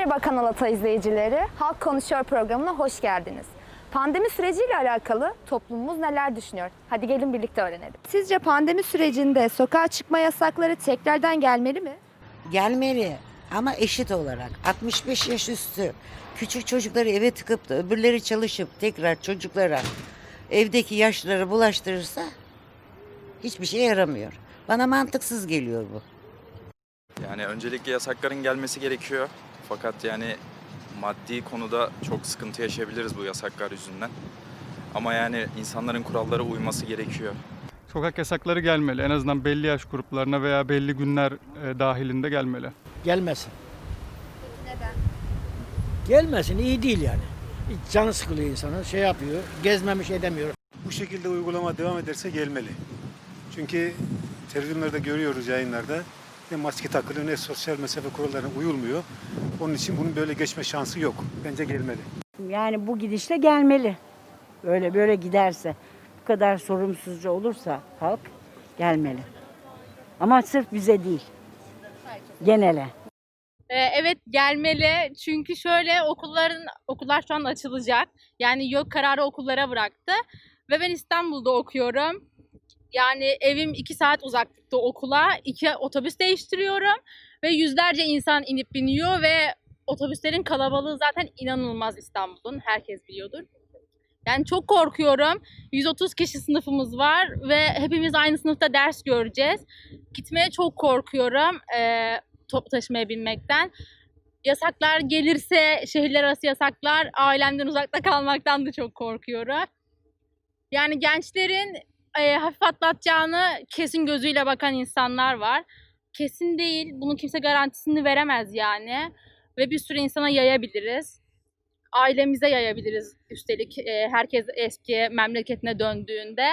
Merhaba Kanal Ata izleyicileri. Halk Konuşuyor programına hoş geldiniz. Pandemi süreciyle alakalı toplumumuz neler düşünüyor? Hadi gelin birlikte öğrenelim. Sizce pandemi sürecinde sokağa çıkma yasakları tekrardan gelmeli mi? Gelmeli ama eşit olarak 65 yaş üstü küçük çocukları eve tıkıp da öbürleri çalışıp tekrar çocuklara evdeki yaşlıları bulaştırırsa hiçbir şey yaramıyor. Bana mantıksız geliyor bu. Yani öncelikle yasakların gelmesi gerekiyor. Fakat yani maddi konuda çok sıkıntı yaşayabiliriz bu yasaklar yüzünden. Ama yani insanların kurallara uyması gerekiyor. Sokak yasakları gelmeli. En azından belli yaş gruplarına veya belli günler e, dahilinde gelmeli. Gelmesin. Neden? Gelmesin iyi değil yani. Canı sıkılıyor insanın şey yapıyor gezmemiş edemiyor. Bu şekilde uygulama devam ederse gelmeli. Çünkü televizyonlarda görüyoruz yayınlarda ne maske takılıyor ne sosyal mesafe kurallarına uyulmuyor. Onun için bunun böyle geçme şansı yok. Bence gelmeli. Yani bu gidişle gelmeli. Böyle böyle giderse, bu kadar sorumsuzca olursa halk gelmeli. Ama sırf bize değil. Genele. Ee, Evet gelmeli çünkü şöyle okulların okullar şu an açılacak. Yani yok kararı okullara bıraktı ve ben İstanbul'da okuyorum. Yani evim iki saat uzaklıkta okula. iki otobüs değiştiriyorum ve yüzlerce insan inip biniyor ve otobüslerin kalabalığı zaten inanılmaz İstanbul'un. Herkes biliyordur. Yani çok korkuyorum. 130 kişi sınıfımız var ve hepimiz aynı sınıfta ders göreceğiz. Gitmeye çok korkuyorum. Ee, toplu taşımaya binmekten. Yasaklar gelirse, şehirler arası yasaklar, ailemden uzakta kalmaktan da çok korkuyorum. Yani gençlerin e, hafif atlatacağını kesin gözüyle bakan insanlar var. Kesin değil, bunun kimse garantisini veremez yani. Ve bir sürü insana yayabiliriz. Ailemize yayabiliriz üstelik e, herkes eski memleketine döndüğünde.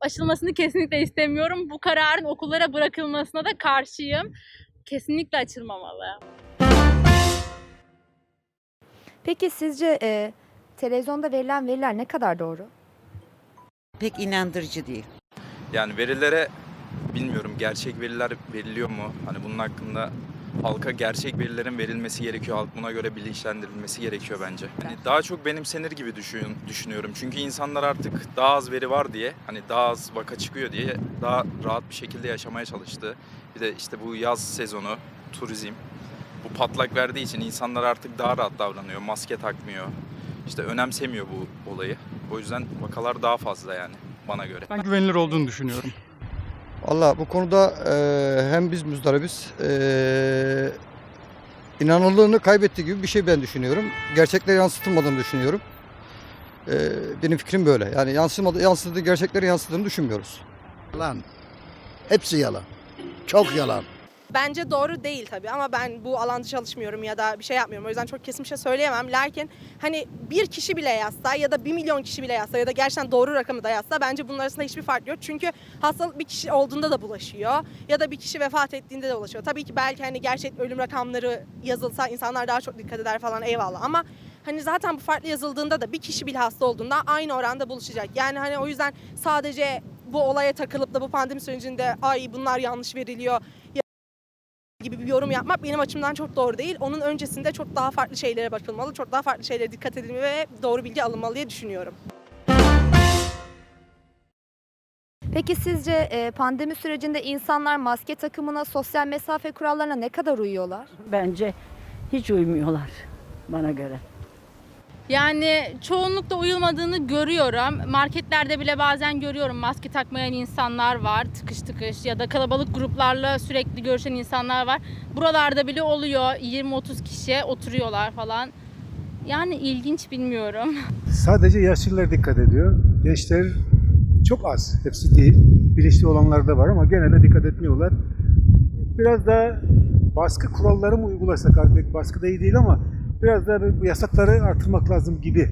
Açılmasını kesinlikle istemiyorum. Bu kararın okullara bırakılmasına da karşıyım kesinlikle açılmamalı. Peki sizce e, televizyonda verilen veriler ne kadar doğru? Pek inandırıcı değil. Yani verilere bilmiyorum gerçek veriler veriliyor mu? Hani bunun hakkında halka gerçek verilerin verilmesi gerekiyor. Halk buna göre bilinçlendirilmesi gerekiyor bence. Hani daha çok benimsenir gibi düşün, düşünüyorum. Çünkü insanlar artık daha az veri var diye, hani daha az vaka çıkıyor diye daha rahat bir şekilde yaşamaya çalıştı. Bir de işte bu yaz sezonu, turizm bu patlak verdiği için insanlar artık daha rahat davranıyor. Maske takmıyor. İşte önemsemiyor bu olayı. O yüzden vakalar daha fazla yani bana göre. Ben güvenilir olduğunu düşünüyorum. Valla bu konuda e, hem biz muzdaribiz, e, inanırlığını kaybettiği gibi bir şey ben düşünüyorum. Gerçekleri yansıtılmadığını düşünüyorum. E, benim fikrim böyle. Yani yansımadı, yansıdığı gerçekleri yansıdığını düşünmüyoruz. Yalan. Hepsi yalan. Çok yalan. Bence doğru değil tabii ama ben bu alanda çalışmıyorum ya da bir şey yapmıyorum. O yüzden çok kesin bir şey söyleyemem. Lakin hani bir kişi bile yazsa ya da bir milyon kişi bile yazsa ya da gerçekten doğru rakamı da yazsa bence bunun arasında hiçbir fark yok. Çünkü hastalık bir kişi olduğunda da bulaşıyor ya da bir kişi vefat ettiğinde de bulaşıyor. Tabii ki belki hani gerçek ölüm rakamları yazılsa insanlar daha çok dikkat eder falan eyvallah ama hani zaten bu farklı yazıldığında da bir kişi bile hasta olduğunda aynı oranda buluşacak. Yani hani o yüzden sadece bu olaya takılıp da bu pandemi sürecinde ay bunlar yanlış veriliyor yorum yapmak benim açımdan çok doğru değil. Onun öncesinde çok daha farklı şeylere bakılmalı, çok daha farklı şeylere dikkat edilmeli ve doğru bilgi alınmalı diye düşünüyorum. Peki sizce e, pandemi sürecinde insanlar maske takımına, sosyal mesafe kurallarına ne kadar uyuyorlar? Bence hiç uymuyorlar bana göre. Yani çoğunlukla uyulmadığını görüyorum. Marketlerde bile bazen görüyorum maske takmayan insanlar var tıkış tıkış ya da kalabalık gruplarla sürekli görüşen insanlar var. Buralarda bile oluyor 20-30 kişi oturuyorlar falan. Yani ilginç bilmiyorum. Sadece yaşlılar dikkat ediyor. Gençler çok az. Hepsi değil. Bilinçli olanlar da var ama genelde dikkat etmiyorlar. Biraz da baskı kuralları mı uygulasak artık baskı da iyi değil ama biraz da bu yasakları artırmak lazım gibi.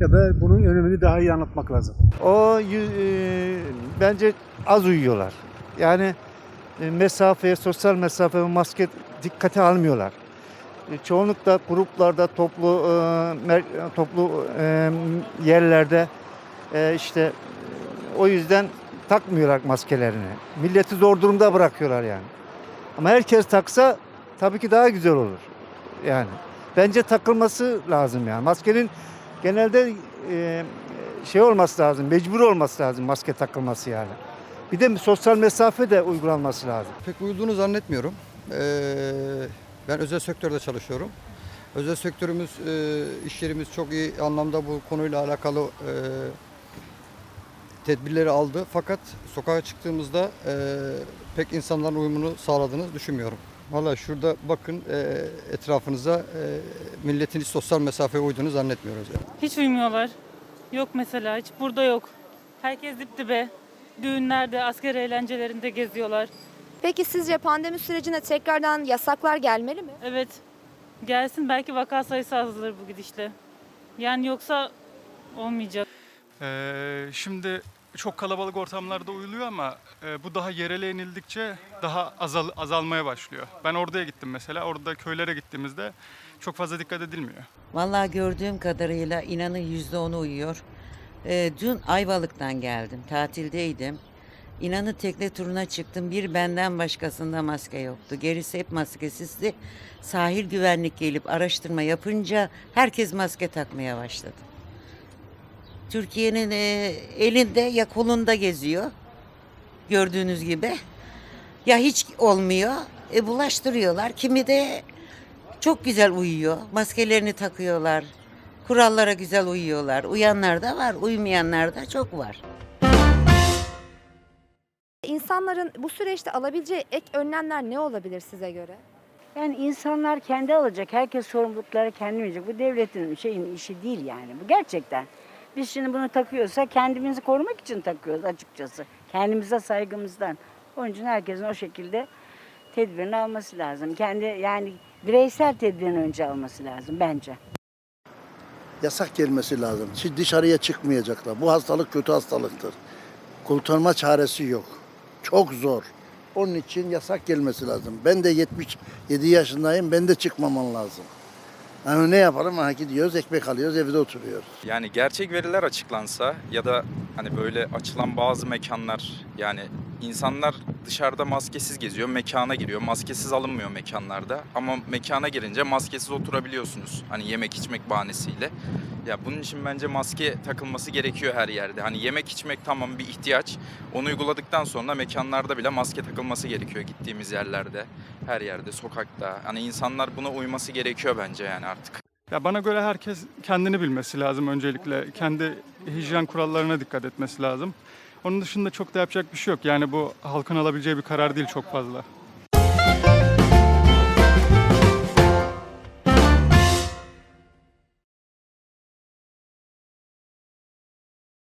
Ya da bunun önemini daha iyi anlatmak lazım. O e, bence az uyuyorlar. Yani e, mesafeye, sosyal mesafe ve maske dikkate almıyorlar. E, çoğunlukla gruplarda, toplu e, toplu e, yerlerde e, işte o yüzden takmıyorlar maskelerini. Milleti zor durumda bırakıyorlar yani. Ama herkes taksa tabii ki daha güzel olur. Yani bence takılması lazım yani. Maskenin genelde e, şey olması lazım, mecbur olması lazım maske takılması yani. Bir de sosyal mesafe de uygulanması lazım. Pek uyulduğunu zannetmiyorum. Ee, ben özel sektörde çalışıyorum. Özel sektörümüz, e, iş yerimiz çok iyi anlamda bu konuyla alakalı e, tedbirleri aldı. Fakat sokağa çıktığımızda e, pek insanların uyumunu sağladığını düşünmüyorum. Valla şurada bakın e, etrafınıza e, milletin hiç sosyal mesafeye uyduğunu zannetmiyoruz. Yani. Hiç uymuyorlar. Yok mesela hiç burada yok. Herkes dip dibe. Düğünlerde, asker eğlencelerinde geziyorlar. Peki sizce pandemi sürecinde tekrardan yasaklar gelmeli mi? Evet. Gelsin belki vaka sayısı azalır bu gidişle. Yani yoksa olmayacak. Ee, şimdi çok kalabalık ortamlarda uyuluyor ama e, bu daha yerele inildikçe daha azal, azalmaya başlıyor. Ben oraya gittim mesela. Orada köylere gittiğimizde çok fazla dikkat edilmiyor. Vallahi gördüğüm kadarıyla inanın yüzde onu uyuyor. Ee, dün Ayvalık'tan geldim. Tatildeydim. İnanın tekne turuna çıktım. Bir benden başkasında maske yoktu. Gerisi hep maskesizdi. Sahil güvenlik gelip araştırma yapınca herkes maske takmaya başladı. Türkiye'nin e, elinde ya kolunda geziyor. Gördüğünüz gibi. Ya hiç olmuyor. E, bulaştırıyorlar. Kimi de çok güzel uyuyor. Maskelerini takıyorlar. Kurallara güzel uyuyorlar. Uyanlar da var, uymayanlar da çok var. İnsanların bu süreçte alabileceği ek önlemler ne olabilir size göre? Yani insanlar kendi alacak. Herkes sorumlulukları kendi verecek. Bu devletin şeyin işi değil yani. Bu gerçekten. Biz şimdi bunu takıyorsa kendimizi korumak için takıyoruz açıkçası. Kendimize saygımızdan. Onun için herkesin o şekilde tedbirini alması lazım. Kendi yani bireysel tedbirini önce alması lazım bence. yasak gelmesi lazım. Şimdi dışarıya çıkmayacaklar. Bu hastalık kötü hastalıktır. Kurtarma çaresi yok. Çok zor. Onun için yasak gelmesi lazım. Ben de 77 yaşındayım. Ben de çıkmaman lazım. Yani ne yapalım? Ha gidiyoruz, ekmek alıyoruz, evde oturuyoruz. Yani gerçek veriler açıklansa ya da hani böyle açılan bazı mekanlar yani insanlar dışarıda maskesiz geziyor, mekana giriyor. Maskesiz alınmıyor mekanlarda ama mekana girince maskesiz oturabiliyorsunuz. Hani yemek içmek bahanesiyle. Ya bunun için bence maske takılması gerekiyor her yerde. Hani yemek içmek tamam bir ihtiyaç. Onu uyguladıktan sonra mekanlarda bile maske takılması gerekiyor gittiğimiz yerlerde. Her yerde, sokakta. Hani insanlar buna uyması gerekiyor bence yani artık. Ya bana göre herkes kendini bilmesi lazım öncelikle. Kendi hijyen kurallarına dikkat etmesi lazım. Onun dışında çok da yapacak bir şey yok. Yani bu halkın alabileceği bir karar değil çok fazla.